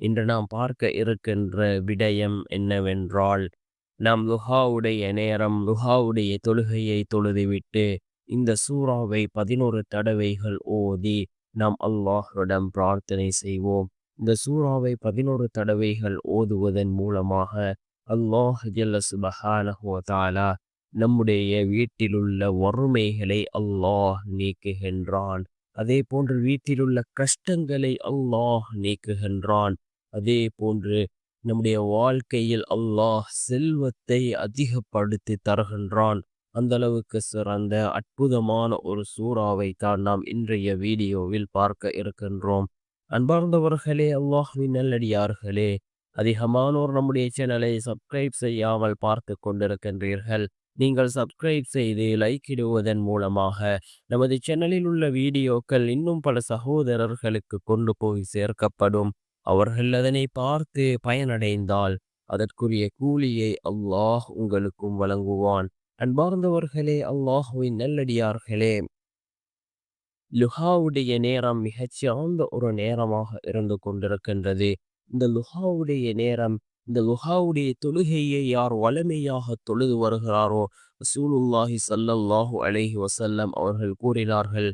இன்று நாம் பார்க்க இருக்கின்ற விடயம் என்னவென்றால் நாம் லுஹாவுடைய நேரம் லுஹாவுடைய தொழுகையை தொழுதுவிட்டு இந்த சூறாவை பதினோரு தடவைகள் ஓதி நாம் அல்லாஹ்விடம் பிரார்த்தனை செய்வோம். இந்த சூறாவை பதினோரு தடவைகள் ஓதுவதன் மூலமாக அல்லாஹ் ஜல்ல நம்முடைய வீட்டிலுள்ள வறுமைகளை அல்லாஹ் நீக்குகின்றான். அதே போன்று வீட்டிலுள்ள கஷ்டங்களை அல்லாஹ் நீக்குகின்றான். அதே போன்று நம்முடைய வாழ்க்கையில் அல்லாஹ் செல்வத்தை அதிகப்படுத்தி தருகின்றான். அந்த அளவுக்கு சிறந்த அற்புதமான ஒரு சூறாவை தான் நாம் இன்றைய வீடியோவில் பார்க்க இருக்கின்றோம். அன்பார்ந்தவர்களே அல்லாஹ்வின் நல்லடியார்களே அதிகமானோர் நம்முடைய சேனலை சப்ஸ்கிரைப் செய்யாமல் பார்த்து கொண்டிருக்கின்றீர்கள் நீங்கள் சப்ஸ்கிரைப் செய்து லைக் இடுவதன் மூலமாக நமது சேனலில் உள்ள வீடியோக்கள் இன்னும் பல சகோதரர்களுக்கு கொண்டு போய் சேர்க்கப்படும். அவர்கள் அதனை பார்த்து பயனடைந்தால் அதற்குரிய கூலியை அல்லாஹ் உங்களுக்கும் வழங்குவான். அன்பார்ந்தவர்களே அல்லாஹுவின் நல்லடியார்களே லுஹாவுடைய நேரம் மிகச்சிறந்த ஒரு நேரமாக இருந்து கொண்டிருக்கின்றது. இந்த லுஹாவுடைய நேரம் இந்த லுஹாவுடைய தொழுகையை யார் வலிமையாக தொழுது வருகிறாரோ சூலுல்லாஹி சல்லல்லாஹு அலஹி வசல்லம் அவர்கள் கூறினார்கள்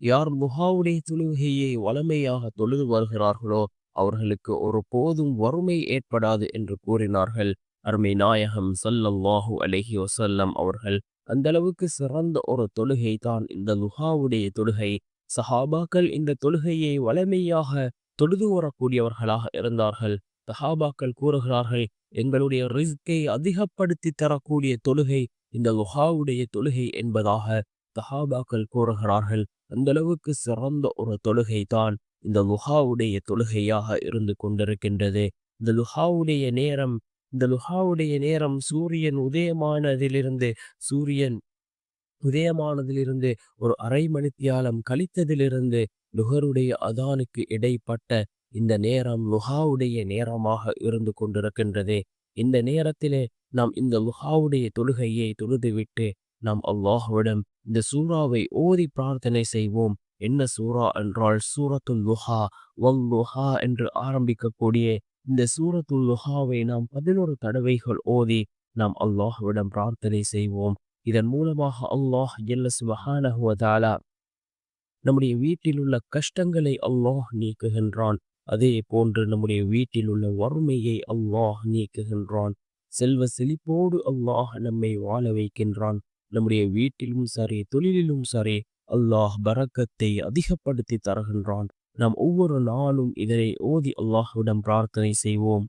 யார் லுஹாவுடைய தொழுகையை வளமையாக தொழுது வருகிறார்களோ அவர்களுக்கு ஒரு போதும் வறுமை ஏற்படாது என்று கூறினார்கள். அருமை நாயகம் சல்லல்லாஹு அலஹி வசல்லம் அவர்கள் அந்த அளவுக்கு சிறந்த ஒரு தொழுகை தான் இந்த லுஹாவுடைய தொழுகை. சஹாபாக்கள் இந்த தொழுகையை வளமையாக தொழுது வரக்கூடியவர்களாக இருந்தார்கள். சஹாபாக்கள் கூறுகிறார்கள் எங்களுடைய ரிஸ்கை அதிகப்படுத்தி தரக்கூடிய தொழுகை இந்த லுஹாவுடைய தொழுகை என்பதாக சஹாபாக்கள் கூறுகிறார்கள். அந்த அளவுக்கு சிறந்த ஒரு தொழுகை தான் இந்த லுஹாவுடைய தொழுகையாக இருந்து கொண்டிருக்கின்றது. இந்த லுஹாவுடைய நேரம் இந்த லுஹாவுடைய நேரம் சூரியன் உதயமானதிலிருந்து சூரியன் உதயமானதிலிருந்து ஒரு அரை மணித்தியாலம் கழித்ததிலிருந்து லுகருடைய அதானுக்கு இடைப்பட்ட இந்த நேரம் லுஹாவுடைய நேரமாக இருந்து கொண்டிருக்கின்றது. இந்த நேரத்திலே நாம் இந்த லுஹாவுடைய தொழுகையை தொழுதுவிட்டு நாம் அல்லாஹுவிடம் இந்த சூறாவை ஓதி பிரார்த்தனை செய்வோம். என்ன சூரா என்றால் சூரத்துல் லுஹா வல் லுஹா என்று ஆரம்பிக்கக்கூடிய இந்த சூரத்துல் லுஹாவை நாம் பதினோரு தடவைகள் ஓதி நாம் அல்லாஹ்விடம் பிரார்த்தனை செய்வோம். இதன் மூலமாக அல்லாஹ் எல்ல சுபஹானஹுவதாலா நம்முடைய வீட்டில் உள்ள கஷ்டங்களை அல்லாஹ் நீக்குகின்றான். அதே போன்று நம்முடைய வீட்டில் உள்ள வறுமையை அல்லாஹ் நீக்குகின்றான். செல்வ செழிப்போடு அல்லாஹ் நம்மை வாழ வைக்கின்றான். நம்முடைய வீட்டிலும் சரி தொழிலிலும் சரி அல்லாஹ் பரக்கத்தை அதிகப்படுத்தி தருகின்றான். நாம் ஒவ்வொரு நாளும் இதனை ஓதி அல்லாஹுவிடம் பிரார்த்தனை செய்வோம்.